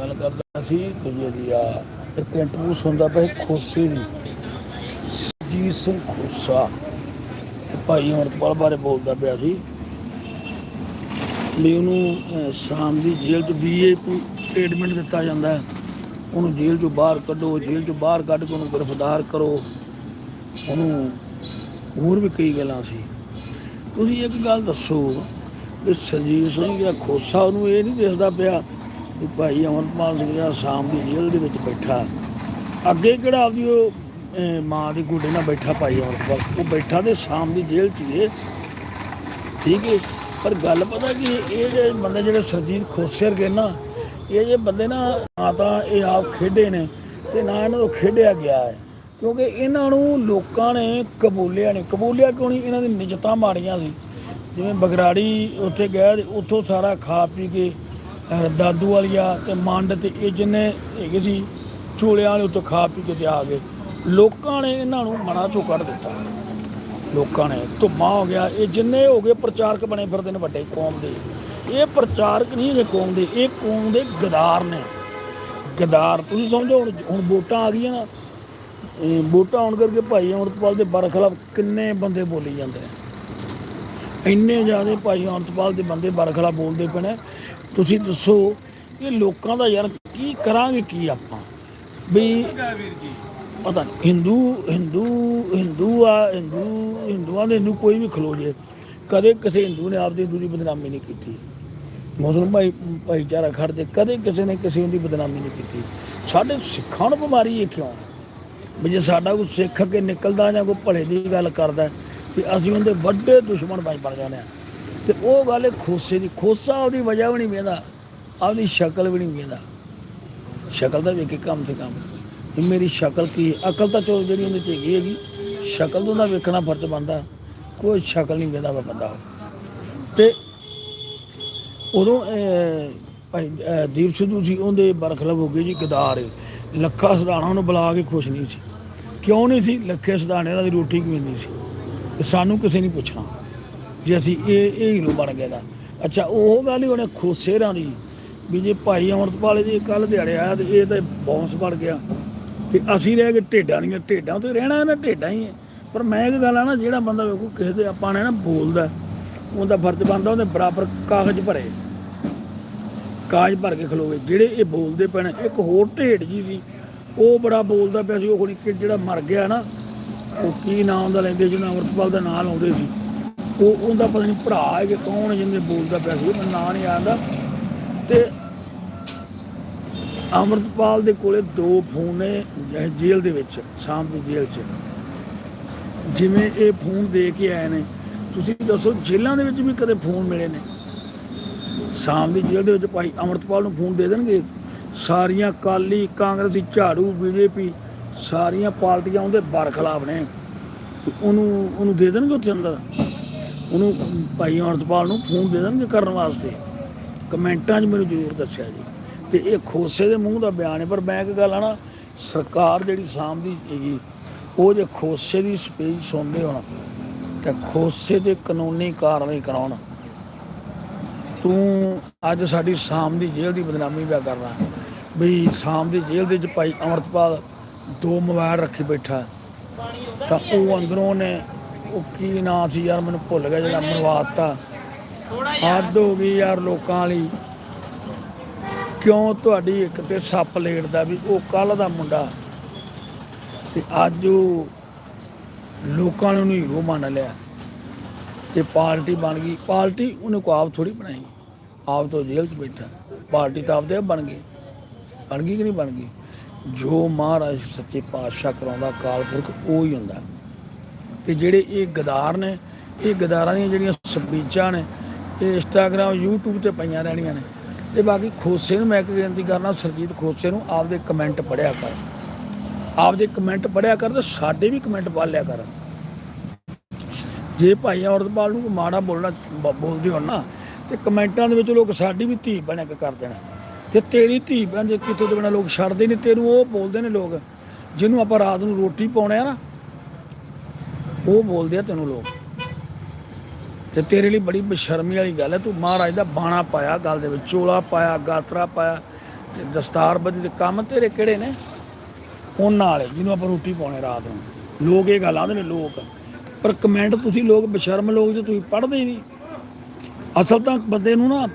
ਗੱਲ ਕਰਦਾ ਸੀ ਤੇ ਜਿਹੜੀ ਆ ਇੱਕ ਇੰਟਰਵਿਊ ਸੁਣਦਾ ਪਿਆ ਸੀ ਖੋਸੇ ਦੀ। ਜੀ ਸਿੰਘ ਖੋਸਾ ਭਾਈ ਅਮਰਪਾਲ ਬਾਰੇ ਬੋਲਦਾ ਪਿਆ ਸੀ। ਵੀ ਉਹਨੂੰ ਸ਼ਾਮ ਦੀ ਜੇਲ੍ਹ ਚ ਬੀਏਪੀ ਸਟੇਟਮੈਂਟ ਦਿੱਤਾ ਜਾਂਦਾ ਉਹਨੂੰ ਜੇਲ੍ਹ ਚੋਂ ਬਾਹਰ ਕੱਢੋ, ਜੇਲ੍ਹ ਚੋਂ ਬਾਹਰ ਕੱਢ ਕੇ ਉਹਨੂੰ ਗ੍ਰਿਫਤਾਰ ਕਰੋ। ਉਹਨੂੰ ਹੋਰ ਵੀ ਕਈ ਗੱਲਾਂ ਸੀ। ਤੁਸੀਂ ਇੱਕ ਗੱਲ ਦੱਸੋ ਕਿ ਸਰਜੀਤ ਸਿੰਘ ਦਾ ਖੋਸਾ ਉਹਨੂੰ ਇਹ ਨਹੀਂ ਦਿਸਦਾ ਪਿਆ ਕਿ ਭਾਈ ਅਮਰਪਾਲ ਸਿੰਘ ਜਿਹੜਾ ਸ਼ਾਮ ਦੀ ਜੇਲ੍ਹ ਦੇ ਵਿੱਚ ਬੈਠਾ, ਅੱਗੇ ਕਿਹੜਾ ਆਪਦੀ ਉਹ ਮਾਂ ਦੇ ਗੋਡੇ ਨਾਲ ਬੈਠਾ ਭਾਈ ਅਮਰਪਾਲ ਉਹ ਬੈਠਾ ਤੇ ਸ਼ਾਮ ਦੀ ਜੇਲ੍ਹ 'ਚ ਹੀ ਠੀਕ ਹੈ ਪਰ ਗੱਲ ਪਤਾ ਕਿ ਇਹ ਜਿਹੜੇ ਬੰਦੇ ਜਿਹੜੇ ਸਰਜੀਤ ਖੋਸੇ ਗਏ ਨਾ, ਇਹ ਜੇ ਬੰਦੇ ਨਾ ਨਾ ਤਾਂ ਇਹ ਆਪ ਖੇਡੇ ਨੇ ਤੇ ਨਾ ਇਹਨਾਂ ਤੋਂ ਖੇਡਿਆ ਗਿਆ ਹੈ ਕਿਉਂਕਿ ਇਹਨਾਂ ਨੂੰ ਲੋਕਾਂ ਨੇ ਕਬੂਲਿਆ ਨਹੀਂ ਕਬੂਲਿਆ ਕਿਉਂ ਨਹੀਂ ਇਹਨਾਂ ਦੀ ਨਿਜਤਾ ਮਾਰੀਆਂ ਸੀ। ਜਿਵੇਂ ਬਗਰਾੜੀ ਉੱਥੇ ਗਏ ਉੱਥੋਂ ਸਾਰਾ ਖਾ ਪੀ ਕੇ ਦਾਦੂ ਵਾਲੀਆ ਤੇ ਮੰਡ ਤੇ ਇਹ ਜਿੰਨੇ ਹੈਗੇ ਸੀ ਝੋਲਿਆਂ ਵਾਲੇ ਉੱਥੋਂ ਖਾ ਪੀ ਕੇ ਤੇ ਆ ਗਏ। ਲੋਕਾਂ ਨੇ ਇਹਨਾਂ ਨੂੰ ਮਨਾ ਚੋਂ ਕੱਢ ਦਿੱਤਾ। ਲੋਕਾਂ ਨੇ ਧੁੰਮਾ ਹੋ ਗਿਆ। ਇਹ ਜਿੰਨੇ ਹੋ ਗਏ ਪ੍ਰਚਾਰਕ ਬਣੇ ਫਿਰਦੇ ਨੇ ਵੱਡੇ ਕੌਮ ਦੇ। ਇਹ ਪ੍ਰਚਾਰਕ ਨਹੀਂ ਹੈਗੇ ਕੌਮ ਦੇ, ਇਹ ਕੌਮ ਦੇ ਗਦਾਰ ਨੇ। ਗਦਾਰ, ਤੁਸੀਂ ਸਮਝੋ ਹੁਣ ਹੁਣ ਵੋਟਾਂ ਆ ਗਈਆਂ ਨਾ। ਇਹ ਵੋਟਾਂ ਆਉਣ ਕਰਕੇ ਭਾਈ ਅਮਰਤਪਾਲ ਦੇ ਬਰਖਲਾਫ ਕਿੰਨੇ ਬੰਦੇ ਬੋਲੀ ਜਾਂਦੇ ਨੇ। ਇੰਨੇ ਜ਼ਿਆਦਾ ਭਾਈ ਅਮਰਤਪਾਲ ਦੇ ਬੰਦੇ ਬਰਖਲਾਫ ਬੋਲਦੇ ਪਏ ਨੇ। ਤੁਸੀਂ ਦੱਸੋ ਇਹ ਲੋਕਾਂ ਦਾ ਯਾਰ ਕੀ ਕਰਾਂਗੇ, ਕੀ ਆਪਾਂ? ਵੀ ਪਤਾ ਨਹੀਂ, ਹਿੰਦੂ ਹਿੰਦੂ ਹਿੰਦੂ ਆ, ਹਿੰਦੂ, ਹਿੰਦੂਆਂ ਦੇ ਹਿੰਦੂ ਕੋਈ ਵੀ ਖਲੋ ਜੇ। ਕਦੇ ਕਿਸੇ ਹਿੰਦੂ ਨੇ ਆਪਦੀ ਹਿੰਦੂ ਦੀ ਬਦਨਾਮੀ ਨਹੀਂ ਕੀਤੀ। ਮੁਸਲਮਾਨ ਭਾਈ, ਭਾਈਚਾਰਾ ਖੜਦੇ ਕਦੇ ਕਿਸੇ ਨੇ ਕਿਸੇ ਦੀ ਬਦਨਾਮੀ ਨਹੀਂ ਕੀਤੀ। ਸਾਡੇ ਸਿੱਖਾਂ ਨੂੰ ਬਿਮਾਰੀ ਇਹ ਕਿਉਂ ਵੀ ਜੇ ਸਾਡਾ ਕੋਈ ਸਿੱਖ ਅੱਗੇ ਨਿਕਲਦਾ ਜਾਂ ਕੋਈ ਭਲੇ ਦੀ ਗੱਲ ਕਰਦਾ ਤੇ ਅਸੀਂ ਉਹਦੇ ਵੱਡੇ ਦੁਸ਼ਮਣ ਬਣ ਬਣ ਜਾਂਦੇ ਆ ਤੇ ਉਹ ਗੱਲ ਹੈ ਖੋਸੇ ਦੀ, ਖੋਸਾ ਉਹਦੀ ਵਜ੍ਹਾ ਵੀ ਨਹੀਂ ਵੇਂਦਾ ਆਪਦੀ ਸ਼ਕਲ ਵੀ ਨਹੀਂ ਵੇਂਦਾ ਸ਼ਕਲ ਦਾ ਵੇਖੇ ਕੰਮ ਤੇ ਕੰਮ। ਮੇਰੀ ਸ਼ਕਲ ਕੀ ਹੈ? ਅਕਲ ਤਾਂ ਚਲੋ ਜਿਹੜੀ ਉਹਦੇ ਚ ਹੈਗੀ ਹੈਗੀ ਸ਼ਕਲ ਤੋਂ ਦਾ ਵੇਖਣਾ ਫਰਜ਼ ਬੰਦਾ ਕੋਈ ਸ਼ਕਲ ਨਹੀਂ ਵੇਂਦਾ ਵਾ ਬੰਦਾ ਤੇ ਉਦੋਂ ਭਾਈ ਦੀਪ ਸਿੱਧੂ ਸੀ ਉਹਦੇ ਬਰਖਲਾਫ ਹੋ ਗਏ ਜੀ ਗਦਾਰ। ਏ। ਲੱਖਾ ਸਦਾਣਾ ਨੂੰ ਬੁਲਾ ਕੇ ਖੁਸ਼ ਨਹੀਂ ਸੀ। ਕਿਉਂ ਨਹੀਂ ਸੀ? ਲੱਖੇ ਸਦਾਣੇ ਉਹਨਾਂ ਦੀ ਰੋਟੀ ਕਿਵੇਂ ਨਹੀਂ ਸੀ? ਤੇ ਸਾਨੂੰ ਕਿਸੇ ਨਹੀਂ ਪੁੱਛਣਾ। ਜੇ ਅਸੀਂ ਇਹ ਇਹ ਹੀਰੋ ਬਣ ਗਏ ਦਾ ਅੱਛਾ, ਉਹ ਗੱਲ ਹੀ ਉਹਨੇ ਖੋਸੇਰਾਂ ਦੀ। ਵੀ ਜੇ ਭਾਈ ਅਮਰਤਪਾਲ ਜੀ ਕੱਲ ਦਿਹਾੜੇ ਆਇਆ ਤੇ ਇਹ ਤਾਂ ਬੌਂਸ ਬਣ ਗਿਆ। ਤੇ ਅਸੀਂ ਰਹਿ ਗਏ ਢੇਡਾਂ ਦੀਆਂ ਢੇਡਾਂ ਤੇ ਰਹਿਣਾ ਨਾ ਢੇਡਾਂ ਹੀ ਹੈ। ਪਰ ਮੈਂ ਇੱਕ ਗੱਲ ਆ ਨਾ, ਜਿਹੜਾ ਬੰਦਾ ਵੇਖੋ ਕਿਸੇ ਦੇ ਆਪਾਂ ਨੇ ਨਾ ਬੋਲਦਾ, ਉਹਦਾ ਫਰਜ਼ ਬਣਦਾ ਉਹਦੇ ਬਰਾਬਰ ਕਾਗਜ਼ ਭਰੇ। ਕਾਗਜ਼ ਭਰ ਕੇ ਖਲੋਵੇ। ਜਿਹੜੇ ਇਹ ਬੋਲਦੇ ਪਏ ਨੇ, ਇੱਕ ਹੋਰ ਢੇਡ ਜੀ ਸੀ, ਉਹ ਬੜਾ ਬੋਲਦਾ ਪਿਆ ਸੀ, ਉਹ ਖੁਣੀ ਜਿਹੜਾ ਮਰ ਗਿਆ ਨਾ, ਉਹ ਕੀ ਨਾਮ ਦਾ ਲੈਂਦੇ ਜਿਹਨਾਂ ਅਮਰਤਪਾਲ ਦਾ ਨਾਂ ਲਾਉਂਦੇ ਸੀ। ਉਹ ਉਹਦਾ ਪਤਾ ਨਹੀਂ ਭਰਾ ਹੈ ਕਿ ਕੌਣ ਜਿਹਨੇ ਬੋਲਦਾ ਪਿਆ ਸੀ, ਮੈਨੂੰ ਨਾਂ ਨਹੀਂ ਆਉਂਦਾ ਤੇ ਅਮਰਤਪਾਲ ਦੇ ਕੋਲੇ ਦੋ ਫੋਨ ਨੇ ਜੇਲ੍ਹ ਦੇ ਵਿੱਚ, ਸ਼ਾਮ ਦੀ ਜੇਲ੍ਹ 'ਚ। ਜਿਵੇਂ ਇਹ ਫੋਨ ਦੇ ਕੇ ਆਏ ਨੇ, ਤੁਸੀਂ ਦੱਸੋ ਜੇਲ੍ਹਾਂ ਦੇ ਵਿੱਚ ਵੀ ਕਦੇ ਫੋਨ ਮਿਲੇ ਨੇ? ਸ਼ਾਮ ਦੀ ਜੇਲ੍ਹ ਦੇ ਵਿੱਚ ਭਾਈ ਅਮਰਤਪਾਲ ਨੂੰ ਫੋਨ ਦੇ ਦੇਣਗੇ? ਸਾਰੀਆਂ ਕਾਲੀ ਕਾਂਗਰਸੀ, ਝਾੜੂ, ਬੀਜੇਪੀ, ਸਾਰੀਆਂ ਪਾਰਟੀਆਂ ਉਹਦੇ ਬਰਖਲਾਫ ਨੇ। ਉਹਨੂੰ ਉਹਨੂੰ ਦੇ ਦੇਣਗੇ ਉੱਥੇ ਅੰਦਰ? ਉਹਨੂੰ ਭਾਈ ਅਮਰਤਪਾਲ ਨੂੰ ਫੋਨ ਦੇ ਦੇਣਗੇ ਕਰਨ ਵਾਸਤੇ। ਕਮੈਂਟਾਂ 'ਚ ਮੈਨੂੰ ਜ਼ਰੂਰ ਦੱਸਿਆ ਜੀ। ਤੇ ਇਹ ਖੋਸੇ ਦੇ ਮੂੰਹ ਦਾ ਬਿਆਨ ਹੈ, ਪਰ ਮੈਂ ਇੱਕ ਗੱਲ ਆ ਨਾ ਸਰਕਾਰ ਜਿਹੜੀ ਸਾਂਭਦੀ ਹੈਗੀ ਉਹ ਜੇ ਖੋਸੇ ਦੀ ਸਪੀਚ ਸੁਣਦੇ ਹੋਣ, ਤਾਂ ਖੋਸੇ ਤੇ ਕਾਨੂੰਨੀ ਕਾਰਵਾਈ ਕਰਾਉਣ। ਤੂੰ ਅੱਜ ਸਾਡੀ ਸ਼ਾਮ ਦੀ ਜੇਲ੍ਹ ਦੀ ਬਦਨਾਮੀ ਪਿਆ ਕਰਨਾ। ਵੀ ਸ਼ਾਮ ਦੀ ਜੇਲ੍ਹ ਦੇ ਵਿੱਚ ਭਾਈ ਅਮਰਤਪਾਲ ਦੋ ਮੋਬਾਈਲ ਰੱਖੀ ਬੈਠਾ। ਤਾਂ ਉਹ ਅੰਦਰੋਂ ਨੇ ਉਹ ਕੀ ਨਾਂ ਸੀ ਯਾਰ, ਮੈਨੂੰ ਭੁੱਲ ਗਿਆ ਜਿਹੜਾ ਮਰਵਾਤਾ ਹੱਦ ਹੋ ਗਈ ਯਾਰ ਲੋਕਾਂ ਵਾਲੀ। ਕਿਉਂ ਤੁਹਾਡੀ ਇੱਕ ਤੇ ਸੱਪ ਲੇਟਦਾ ਵੀ ਉਹ ਕੱਲ ਦਾ ਮੁੰਡਾ ਤੇ ਅੱਜ ਉਹ ਲੋਕਾਂ ਨੇ ਉਹਨੂੰ ਹੀਰੋ ਮੰਨ ਲਿਆ। ਤੇ ਪਾਰਟੀ ਬਣ ਗਈ। ਪਾਰਟੀ ਉਹਨੇ ਕੋ ਆਪ ਥੋੜੀ ਬਣਾਈ। ਆਪ ਤੋਂ ਜੇਲ੍ਹ 'ਚ ਬੈਠਾ। ਪਾਰਟੀ ਤਾਂ ਆਪਦੇ ਬਣ ਗਈ। ਬਣ ਗਈ ਕਿ ਨਹੀਂ ਬਣ ਗਈ? ਜੋ ਮਹਾਰਾਜ ਸੱਚੇ ਪਾਤਸ਼ਾਹ ਕਰਾਉਂਦਾ ਕਾਲ ਪੁਰਖ, ਉਹ ਹੀ ਹੁੰਦਾ। ਤੇ ਜਿਹੜੇ ਇਹ ਗਦਾਰ ਨੇ, ਇਹ ਗਦਾਰਾਂ ਦੀਆਂ ਜਿਹੜੀਆਂ ਸਪੀਚਾਂ ਨੇ, ਇਹ ਇੰਸਟਾਗ੍ਰਾਮ, YouTube ਤੇ ਪਈਆਂ ਰਹਿਣੀਆਂ ਨੇ। ਤੇ ਬਾਕੀ ਖੋਸੇ ਨੂੰ ਮੈਂ ਇੱਕ ਬੇਨਤੀ ਕਰਨਾ ਸਰਜੀਤ ਖੋਸੇ ਨੂੰ ਆਪਦੇ ਕਮੈਂਟ ਪੜਿਆ ਕਰ। ਆਪਦੇ ਕਮੈਂਟ ਪੜਿਆ ਕਰ ਤੇ ਸਾਡੇ ਵੀ ਕਮੈਂਟ ਪੜ੍ਹ ਲਿਆ ਕਰ। ਜੇ ਭਾਈ ਔਰਤਪਾਲ ਨੂੰ ਮਾੜਾ ਬੋਲਣਾ, ਬ- ਬੋਲਦੇ ਹੋਣ ਨਾ, ਤੇ ਕਮੈਂਟਾਂ ਦੇ ਵਿੱਚ ਲੋਕ ਸਾਡੀ ਵੀ ਧੀ ਬਣ ਕੇ ਕਰ ਦੇਣਾ। ਤੇ ਤੇਰੀ ਧੀ ਬਣ ਜੇ ਕਿਤੇ ਦੇ ਬਿਨਾ ਲੋਕ ਛੱਡਦੇ ਨਹੀਂ, ਤੈਨੂੰ ਉਹ ਬੋਲਦੇ ਨੇ ਲੋਕ, ਜਿਹਨੂੰ ਆਪਾਂ ਰਾਤ ਨੂੰ ਰੋਟੀ ਪਾਉਣੇ ਆ ਨਾ ਉਹ ਬੋਲਦੇ ਆ ਤੈਨੂੰ ਲੋਕ। ਤੇ ਤੇਰੇ ਲਈ ਬੜੀ ਬੇਸ਼ਰਮੀ ਵਾਲੀ ਗੱਲ ਹੈ, ਤੂੰ ਮਹਾਰਾਜ ਦਾ ਬਾਣਾ ਪਾਇਆ, ਗੱਲ ਦੇ ਵਿੱਚ ਚੋਲਾ ਪਾਇਆ, ਗਾਤਰਾ ਪਾਇਆ, ਤੇ ਦਸਤਾਰਬੰਦੀ ਦੇ ਕੰਮ ਤੇਰੇ ਕਿਹੜੇ ਨੇ? ਉਹਨਾਂ ਵਾਲੇ, ਜਿਹਨੂੰ ਆਪਾਂ ਰੋਟੀ ਪਾਉਣੇ ਰਾਤ ਨੂੰ। ਲੋਕ ਇਹ ਗੱਲ ਆਉਂਦੇ ਨੇ, ਲੋਕ। ਪਰ ਕਮੈਂਟ ਤੁਸੀਂ ਲੋਕ ਬਸ਼ਰਮ ਲੋਕ ਜੇ ਤੁਸੀਂ ਪੜ੍ਹਦੇ ਹੀ ਨਹੀਂ। ਅਸਲ ਤਾਂ ਬੰਦੇ ਨੂੰ ਨਾ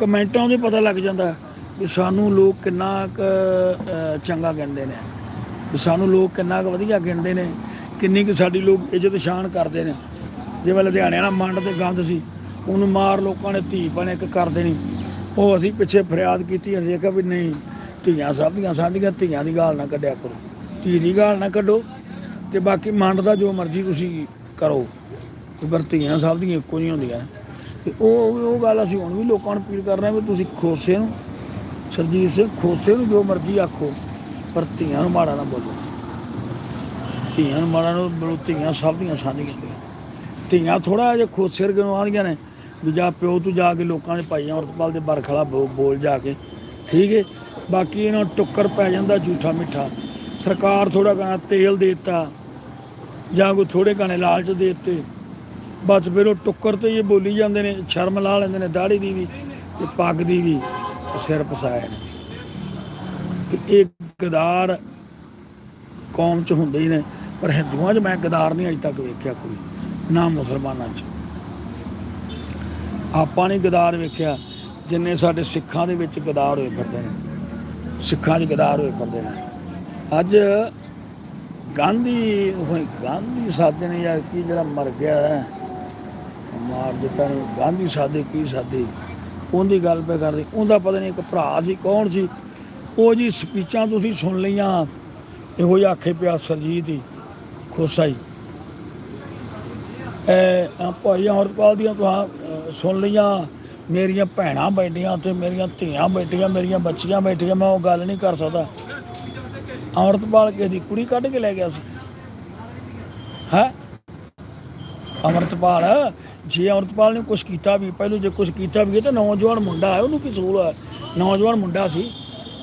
ਕਮੈਂਟਾਂ ਦੇ ਪਤਾ ਲੱਗ ਜਾਂਦਾ ਕਿ ਸਾਨੂੰ ਲੋਕ ਕਿੰਨਾ ਕੁ ਚੰਗਾ ਕਹਿੰਦੇ ਨੇ। ਵੀ ਸਾਨੂੰ ਲੋਕ ਕਿੰਨਾ ਕੁ ਵਧੀਆ ਗਿਣਦੇ ਨੇ। ਕਿੰਨੀ ਕੁ ਸਾਡੀ ਲੋਕ ਇੱਜ਼ਤ ਸ਼ਾਨ ਕਰਦੇ ਨੇ। ਜਿਵੇਂ ਲੁਧਿਆਣੇ ਨਾਲ ਮੰਡ ਤੇ ਗੰਦ ਸੀ, ਉਹਨੂੰ ਮਾਰ ਲੋਕਾਂ ਨੇ ਧੀ ਬਣੇ ਇੱਕ ਕਰ ਦੇਣੀ। ਉਹ ਅਸੀਂ ਪਿੱਛੇ ਫਰਿਆਦ ਕੀਤੀ, ਅਸੀਂ ਕਿਹਾ ਵੀ ਨਹੀਂ, ਧੀਆਂ ਸਭ ਦੀਆਂ ਸਾਡੀਆਂ ਧੀਆਂ ਦੀ ਗਾਲ ਨਾ ਕੱਢਿਆ ਕਰੋ। ਧੀ ਦੀ ਗਾਲ ਨਾ ਕੱਢੋ ਤੇ ਬਾਕੀ ਮੰਡ ਦਾ ਜੋ ਮਰਜ਼ੀ ਤੁਸੀਂ ਕਰੋ। ਪਰ ਧੀਆਂ ਸਭ ਦੀਆਂ ਇੱਕੋ ਨਹੀਂ ਹੁੰਦੀਆਂ। ਤੇ ਉਹ ਉਹ ਗੱਲ ਅਸੀਂ ਹੁਣ ਵੀ ਲੋਕਾਂ ਨੂੰ ਅਪੀਲ ਕਰ ਰਹੇ ਵੀ ਤੁਸੀਂ ਖੋਸੇ ਨੂੰ, ਸਰਜੀਤ ਸਿੰਘ ਖੋਸੇ ਨੂੰ ਜੋ ਮਰਜ਼ੀ ਆਖੋ, ਪਰ ਧੀਆਂ ਨੂੰ ਮਾੜਾ ਨਾ ਬੋਲੋ। ਧੀਆਂ ਨੂੰ ਮਾੜਾ ਨਾ ਬੋਲੋ ਧੀਆਂ ਸਭ ਦੀਆਂ ਸਾਂਝੀਆਂ ਹੁੰਦੀਆਂ। ਧੀਆਂ ਥੋੜਾ ਜਿਹਾ ਖੁਦ ਸਿਰ ਨੂੰ ਆਉਂਦੀਆਂ ਨੇ, ਵੀ ਜਾ ਪਿਓ ਤੂੰ ਜਾ ਕੇ ਲੋਕਾਂ ਦੇ ਭਾਈਆਂ ਅਮਰਤਪਾਲ ਦੇ ਬਰਖਲਾ ਬੋ- ਬੋਲ ਜਾ ਕੇ। ਠੀਕ ਹੈ ਬਾਕੀ ਇਹਨਾਂ ਨੂੰ ਟੁੱਕਰ ਪੈ ਜਾਂਦਾ ਝੂਠਾ ਮਿੱਠਾ। ਸਰਕਾਰ ਥੋੜਾ ਕਹਣਾ ਤੇਲ ਦੇ ਦਿੱਤਾ, ਜਾਂ ਕੋਈ ਥੋੜੇ ਗਾਣੇ ਲਾਲਚ ਦੇ ਦਿੱਤੇ। ਬਸ ਫਿਰ ਉਹ ਟੁੱਕਰ ਤੇ ਇਹ ਬੋਲੀ ਜਾਂਦੇ ਨੇ, ਸ਼ਰਮ ਲਾ ਲੈਂਦੇ ਨੇ ਦਾੜੀ ਦੀ ਵੀ ਤੇ ਪੱਗ ਦੀ ਵੀ ਸਿਰ ਪਸਾਏ ਨੇ। ਇਹ ਗਦਾਰ ਕੌਮ ਚ ਹੁੰਦੇ ਹੀ ਨੇ। ਪਰ ਹਿੰਦੂਆਂ 'ਚ ਮੈਂ ਗਦਾਰ ਨਹੀਂ ਅਜੇ ਤੱਕ ਵੇਖਿਆ ਕੋਈ, ਨਾ ਮੁਸਲਮਾਨਾਂ 'ਚ। ਆਪਾਂ ਨਹੀਂ ਗਦਾਰ ਵੇਖਿਆ, ਜਿੰਨੇ ਸਾਡੇ ਸਿੱਖਾਂ ਦੇ ਵਿੱਚ ਗਦਾਰ ਹੋਏ ਫਿਰਦੇ ਨੇ। ਸਿੱਖਾਂ 'ਚ ਗਦਾਰ ਹੋਏ ਫਿਰਦੇ ਨੇ। ਅੱਜ ਗਾਂਧੀ, ਉਹ ਗਾਂਧੀ ਸਾਦੇ ਨੇ ਯਾਰ ਕੀ ਜਿਹੜਾ ਮਰ ਗਿਆ ਹੈ, ਮਾਰ ਦਿੱਤਾ ਨੇ। ਗਾਂਧੀ ਸਾਦੇ ਕੀ ਸਾਦੇ? ਉਹਦੀ ਗੱਲ ਪੇ ਕਰਦੇ। ਉਹਦਾ ਪਤਾ ਨਹੀਂ ਇੱਕ ਭਰਾ ਸੀ, ਕੌਣ ਸੀ? ਉਹ ਜੀ ਸਪੀਚਾਂ ਤੁਸੀਂ ਸੁਣ ਲਈਆਂ, ਇਹੋ ਜਿਹਾ ਆਖੇ ਪਿਆ ਸਰਜੀਤ ਹੀ ਖੋਸਾ ਹੀ ਭਾਈ ਅਮਰਪਾਲ ਦੀਆਂ ਤੁਹਾਂ ਸੁਣ ਲਈਆਂ, ਮੇਰੀਆਂ ਭੈਣਾਂ ਬੈਠੀਆਂ ਉੱਥੇ, ਮੇਰੀਆਂ ਧੀਆਂ ਬੈਠੀਆਂ, ਮੇਰੀਆਂ ਬੱਚੀਆਂ ਬੈਠੀਆਂ, ਮੈਂ ਉਹ ਗੱਲ ਨਹੀਂ ਕਰ ਸਕਦਾ। ਅਮਰਤਪਾਲ ਕਿਸੇ ਦੀ ਕੁੜੀ ਕੱਢ ਕੇ ਲੈ ਗਿਆ ਸੀ। ਹੈ? ਅਮਰਤਪਾਲ, ਜੇ ਅਮਰਤਪਾਲ ਨੇ ਕੁਝ ਕੀਤਾ ਵੀ, ਪਹਿਲਾਂ ਜੇ ਕੁਝ ਕੀਤਾ ਵੀ ਤਾਂ ਨੌਜਵਾਨ ਮੁੰਡਾ ਹੈ, ਉਹਨੂੰ ਕੀ ਕਸੂਰ ਹੈ? ਨੌਜਵਾਨ ਮੁੰਡਾ ਸੀ।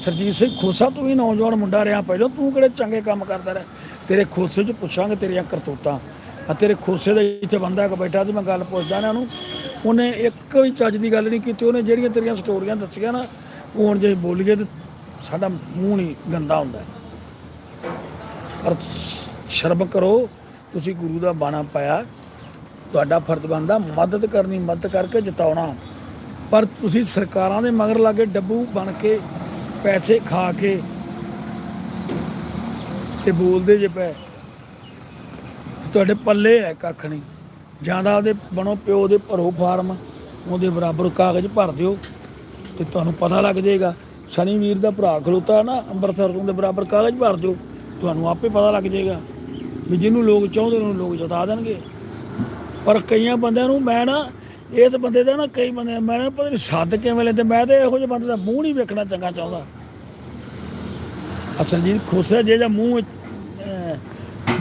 ਸਰਜੀਤ ਸਿੰਘ ਖੋਸਾ ਤੂੰ ਵੀ ਨੌਜਵਾਨ ਮੁੰਡਾ ਰਿਹਾ, ਪਹਿਲਾਂ ਤੂੰ ਕਿਹੜੇ ਚੰਗੇ ਕੰਮ ਕਰਦਾ ਰਿਹਾ? ਤੇਰੇ ਖੋਸੇ 'ਚ ਪੁੱਛਾਂਗੇ ਤੇਰੀਆਂ ਕਰਤੂਤਾਂ। ਆ ਤੇਰੇ ਖੋਸੇ ਦਾ ਇੱਥੇ ਬੰਦਾ ਇੱਕ ਬੈਠਾ ਤੇ ਮੈਂ ਗੱਲ ਪੁੱਛਦਾ ਨਾ ਉਹਨੂੰ। ਉਹਨੇ ਇੱਕ ਵੀ ਚੱਜ ਦੀ ਗੱਲ ਨਹੀਂ ਕੀਤੀ, ਉਹਨੇ ਜਿਹੜੀਆਂ ਤੇਰੀਆਂ ਸਟੋਰੀਆਂ ਦੱਸੀਆਂ ਨਾ, ਉਹ ਹੁਣ ਜੇ ਬੋਲੀਏ ਤੇ ਸਾਡਾ ਮੂੰਹ ਨਹੀਂ ਗੰਦਾ ਹੁੰਦਾ। ਪਰ ਸ਼ਰਮ ਕਰੋ, ਤੁਸੀਂ ਗੁਰੂ ਦਾ ਬਾਣਾ ਪਾਇਆ। ਤੁਹਾਡਾ ਫਰਜ਼ ਬਣਦਾ ਮਦਦ ਕਰਨੀ, ਮਦਦ ਕਰਕੇ ਜਿਤਾਉਣਾ। ਪਰ ਤੁਸੀਂ ਸਰਕਾਰਾਂ ਦੇ ਮਗਰ ਲਾਗੇ ਡੱਬੂ ਬਣ ਕੇ ਪੈਸੇ ਖਾ ਕੇ ਤੇ ਬੋਲਦੇ ਜੇ ਪਏ। ਤੁਹਾਡੇ ਪੱਲੇ ਹੈ ਕੱਖ ਨਹੀਂ। ਜ਼ਿਆਦਾ ਉਹਦੇ ਬਣੋ ਪਿਓ ਦੇ ਭਰੋ ਫਾਰਮ, ਉਹਦੇ ਬਰਾਬਰ ਕਾਗਜ਼ ਭਰ ਦਿਓ ਤੇ ਤੁਹਾਨੂੰ ਪਤਾ ਲੱਗ ਜਾਏਗਾ। ਸਨੀ ਵੀਰ ਦਾ ਭਰਾ ਖਲੋਤਾ ਨਾ ਅੰਮ੍ਰਿਤਸਰ ਤੋਂ ਦੇ ਬਰਾਬਰ ਕਾਗਜ਼ ਭਰ ਦਿਓ, ਤੁਹਾਨੂੰ ਆਪੇ ਪਤਾ ਲੱਗ ਜਾਏਗਾ ਵੀ ਜਿਹਨੂੰ ਲੋਕ ਚਾਹੁੰਦੇ ਨੇ, ਉਹਨੂੰ ਲੋਕ ਜਤਾ ਦੇਣਗੇ। ਪਰ ਕਈਆਂ ਬੰਦਿਆਂ ਨੂੰ ਮੈਂ ਨਾ, ਇਸ ਬੰਦੇ ਦਾ ਨਾ ਕਈ ਬੰਦੇ, ਮੈਂ ਨਾ ਪਤਾ ਨਹੀਂ ਸੱਦ ਕਿਵੇਂ ਲੈਂਦੇ, ਮੈਂ ਤੇ ਇਹੋ ਜਿਹੇ ਬੰਦੇ ਦਾ ਮੂੰਹ ਨਹੀਂ ਵੇਖਣਾ ਚੰਗਾ ਚਾਹੁੰਦਾ। ਅਸਲ ਜੀ ਖੁਸਾ ਜੇ ਜਾਂ ਮੂੰਹ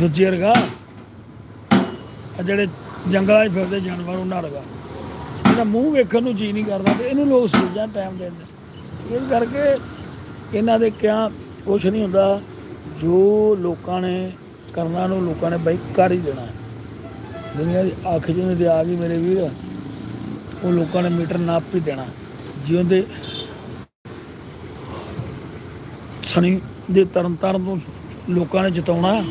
ਦੂਜੇ ਵਰਗਾ ਆ ਜਿਹੜੇ ਜੰਗਲਾਂ 'ਚ ਫਿਰਦੇ ਜਾਨਵਰ, ਉਹਨਾਂ ਵਰਗਾ ਇਹਦਾ ਮੂੰਹ ਵੇਖਣ ਨੂੰ ਜੀ ਨਹੀਂ ਕਰਦਾ ਤੇ ਇਹਨੂੰ ਲੋਕ ਸੋਚਾਂ ਟਾਈਮ ਦਿੰਦੇ। ਇਸ ਕਰਕੇ ਇਹਨਾਂ ਦੇ ਕਿਆ ਕੁਛ ਨਹੀਂ ਹੁੰਦਾ। ਜੋ ਲੋਕਾਂ ਨੇ ਕਰਨਾ ਨੂੰ ਲੋਕਾਂ ਨੇ ਬਈ ਕਰ ਹੀ ਦੇਣਾ। ਦੁਨੀਆ ਦੀ ਅੱਖ ਜਿਹਨੇ ਤੇ ਆ ਗਈ ਮੇਰੇ ਵੀਰ। ਉਹ ਲੋਕਾਂ ਨੇ ਮੀਟਰ ਨਾਪ ਹੀ ਦੇਣਾ। ਜਿਉਂਦੇ ਸਣੀ ਦੇ ਤਰਨ ਤਾਰਨ ਤੋਂ ਲੋਕਾਂ ਨੇ ਜਿਤਾਉਣਾ।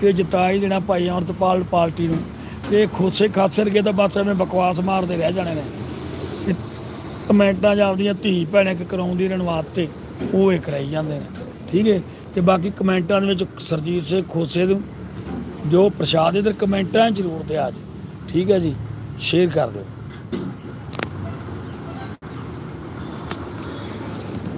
ਤੇ ਜਿਤਾ ਹੀ ਦੇਣਾ ਭਾਈ ਅਮਰਤਪਾਲ ਪਾਰਟੀ ਨੂੰ। ਤੇ ਖੋਸੇ ਖਾਸੇ ਰਗੇ ਤਾਂ ਬਸ ਐਵੇਂ ਬਕਵਾਸ ਮਾਰਦੇ ਰਹਿ ਜਾਣੇ ਨੇ। ਤੇ ਕਮੈਂਟਾਂ ਜਾਂ ਆਪਦੀਆਂ ਧੀ ਭੈਣੇ ਇੱਕ ਕਰਾਉਂਦੀ ਰਹਿਣ ਵਾਸਤੇ ਉਹ ਇਹ ਕਰਾਈ ਜਾਂਦੇ ਨੇ। ਠੀਕ ਹੈ ਤੇ ਬਾਕੀ ਕਮੈਂਟਾਂ ਦੇ ਵਿੱਚ ਸਰਜੀਤ ਸਿੰਘ ਖੋਸੇ ਨੂੰ ਜੋ ਪ੍ਰਸ਼ਾਦ ਇਧਰ ਕਮੈਂਟਾਂ 'ਚ ਜ਼ਰੂਰ ਦਿਆ ਜੀ। ਠੀਕ ਹੈ ਜੀ? ਸ਼ੇਅਰ ਕਰ ਦਿਓ।